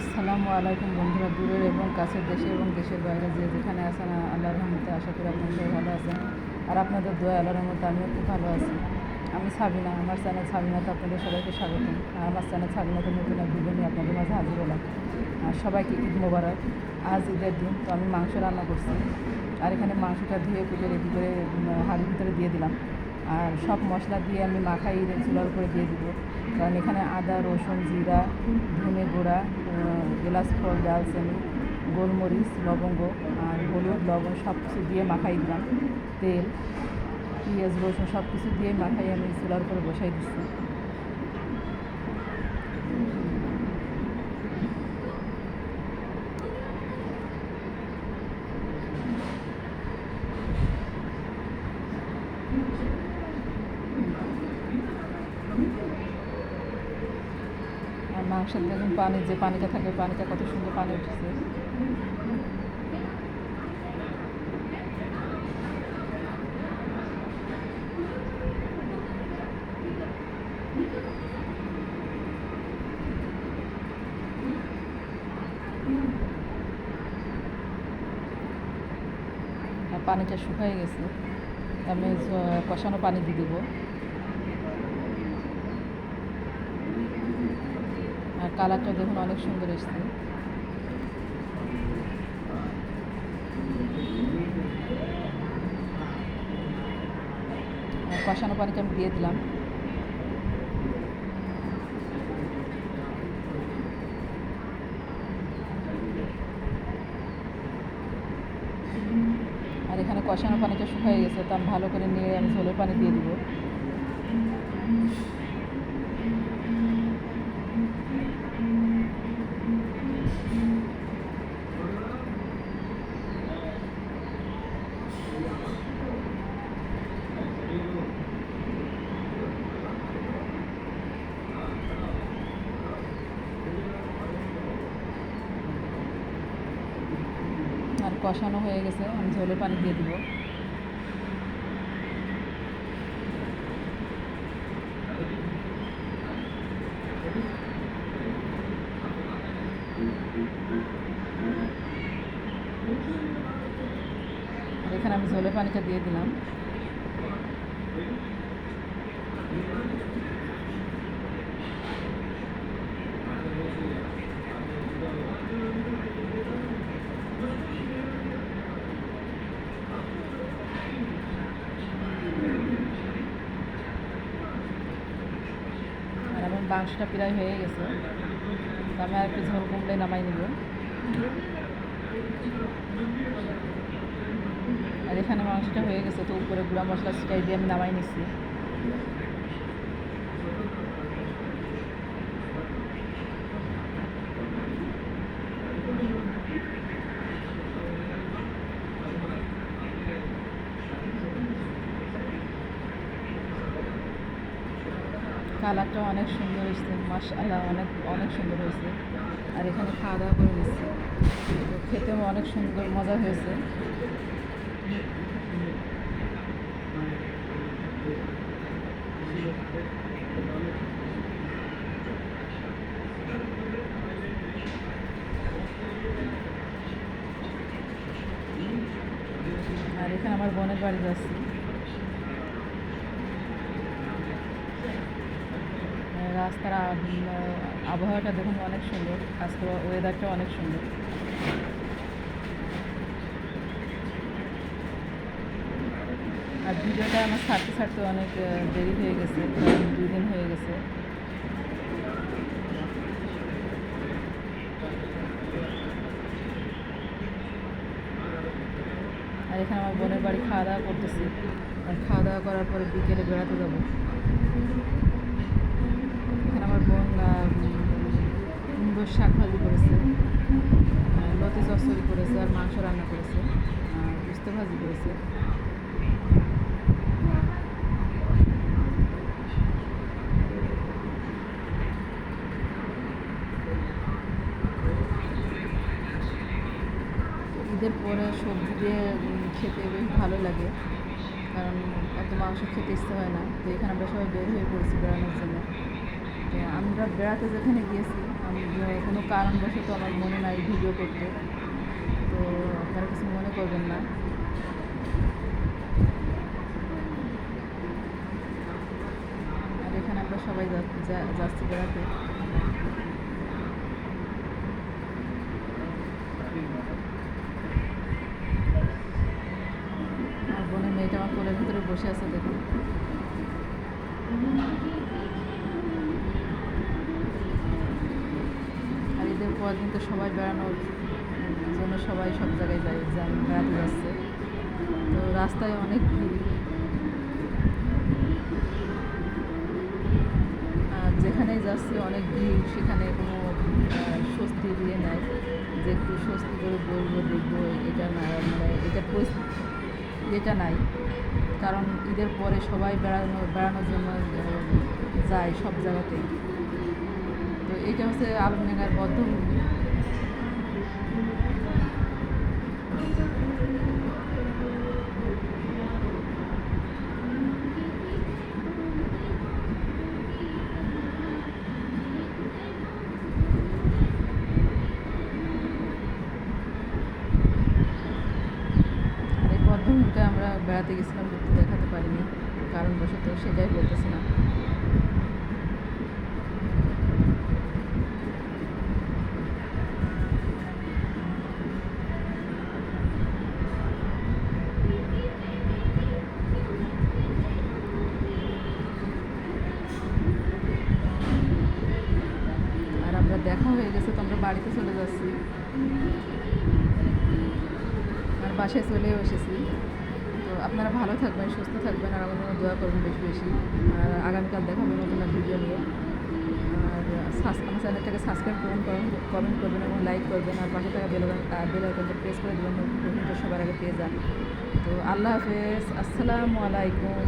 আসসালামু আলাইকুম বন্ধুরা, দূরের এবং কাছের দেশে এবং দেশের বাইরে যে যেখানে আছেন, আল্লাহর রহমতে আশা করি আপনারা সবাই ভালো আছেন। আর আপনাদের দোয়া আল্লাহর রহমতে আমিও খুব ভালো আছি। আমি সাবিনা, আমার চ্যানেল সাবিনাতে আপনাদের সবাইকে স্বাগতম আর আমার চ্যানেল সাবিনাতে নতুন এক ভিডিও নিয়ে আপনাদের মাঝে হাজির হলাম। আর সবাইকে ঈদ মোবারক। আজ ঈদের দিন, তো আমি মাংস রান্না করছি। আর এখানে মাংসটা ধুয়ে কুটে রেডি করে হাঁড়ির ভিতরে দিয়ে দিলাম। আর সব মশলা দিয়ে আমি মাখাই, চুলার উপরে দিয়ে দিব। কারণ এখানে আদা, রসুন, জিরা, ধনে গুঁড়া গ্লাস ফল দালচিনি গোলমরিচ, লবঙ্গ আর হলুদ, লবণ সব কিছু দিয়ে মাখাই দিলাম। তেল, পেঁয়াজ, রসুন সব কিছু দিয়ে মাখাই আমি চুলার উপরে বসাই দিচ্ছি আর মাংসের দেখুন পানি যে পানিটা থাকে, পানিটা কত সুন্দর পানি উঠেছে। পানিটা শুকাই গেছে। আমি কষানো পানি দিয়ে দেবো। আর কালারটা দেখুন অনেক সুন্দর এসছে। কষানো পানিটা আমি দিয়ে দিলাম। আর এখানে কষানো পানিটা শুকিয়ে গেছে, তো আমি ভালো করে নিয়ে আমি ঝোলের পানি দিয়ে দিব। আর কষানো হয়ে গেছে, আমি ঝোলের পানি দিয়ে দিব। এখানে আমি ঝোলের পানিটা দিয়ে দিলাম আর আমার মাংসটা প্রায় হয়ে গেছে। আমি আর একটু ঝোল কমলে নামাই নিব। আর এখানে মাংসটা হয়ে গেছে, তো উপরে গুঁড়া মশলা ছিটাই দিয়ে আমি নামাই নিচ্ছি কালারটা অনেক সুন্দর এসছে, মাশাআল্লাহ, অনেক অনেক সুন্দর হয়েছে। আর এখানে খাওয়া দাওয়া করে নিচ্ছি। খেতেও অনেক সুন্দর মজা হয়েছে। আর এখানে আমার বোনের বাড়ি যাচ্ছি। রাস্তার আবহাওয়াটা দেখুন অনেক সুন্দর আজকে ওয়েদারটা অনেক সুন্দর। আর ভিডিওটা আমার ছাড়তে ছাড়তে অনেক দেরি হয়ে গেছে, প্রায় দুই দিন হয়ে গেছে। আর এখানে আমার বোনের বাড়ি খাওয়া দাওয়া করতেছি। আর খাওয়া দাওয়া করার পরে বিকেলে বেড়াতে যাব এখানে আমার বোন আহ, কুমড়োর শাক ভাজি করেছে। লতি চচ্চড়ি করেছে আর মাংস রান্না করেছে। উস্তে ভাজি করেছে। ঈদের পরে সবজি দিয়ে খেতে বেশ ভালো লাগে। কারণ এত মাংস খেতে ইচ্ছে হয় না। তো এখানে আমরা সবাই বের হয়ে পড়েছি বেড়ানোর জন্য। তো আমরা বেড়াতে যেখানে গিয়েছি, আমি কোনো কারণবশত আমার মনে নাই ভিডিও করতে। তো আপনারা কিছু মনে করবেন না। আর এখানে আমরা সবাই যা- যা- যাচ্ছি বেড়াতে। আমার বোনের মেয়েটা আমার কোলের ভিতরে বসে আছে, দেখুন। আর পর দিন তো সবাই বেড়ানোর জন্য সবাই সব জায়গায় যায় যান বেড়াতে যাচ্ছে। তো রাস্তায় অনেক ভিড়। আর যেখানেই যাচ্ছে অনেক ভিড়, সেখানে কোনো স্বস্তি দিয়ে নেয়। যে একটু স্বস্তি করে বলব, দেখব, এটা না মানে এটা পরিস্থিতি এটা নাই। কারণ ঈদের পরে সবাই বেড়ানো, বেড়ানোর জন্য যায় সব জায়গাতেই। তো এইটা হচ্ছে আলমডাঙ্গার বদ্ধভূমি আমরা বেড়াতে গেছিলাম দেখাতে পারিনি। কারণবশত সেটাই বলতেছিলাম আর আমরা দেখা হয়ে গেছে তো আমরা বাড়িতে চলে যাচ্ছি। আর বাসায় চলেও এসেছি। তো আপনারা ভালো থাকবেন, সুস্থ থাকবেন আর আমার দোয়া করবেন বেশি বেশি। আর আগামীকাল দেখাবো নতুন এক ভিডিও নিয়ে। আর আমার চ্যানেলটাকে সাবস্ক্রাইব করুন, কমেন্ট করবেন এবং লাইক করবেন। আর পাশে থাকা বেল বেল আইকনটা প্রেস করে দেবেন সবার আগে পেয়ে যান। তো আল্লাহ হাফেজ। আসসালামু আলাইকুম।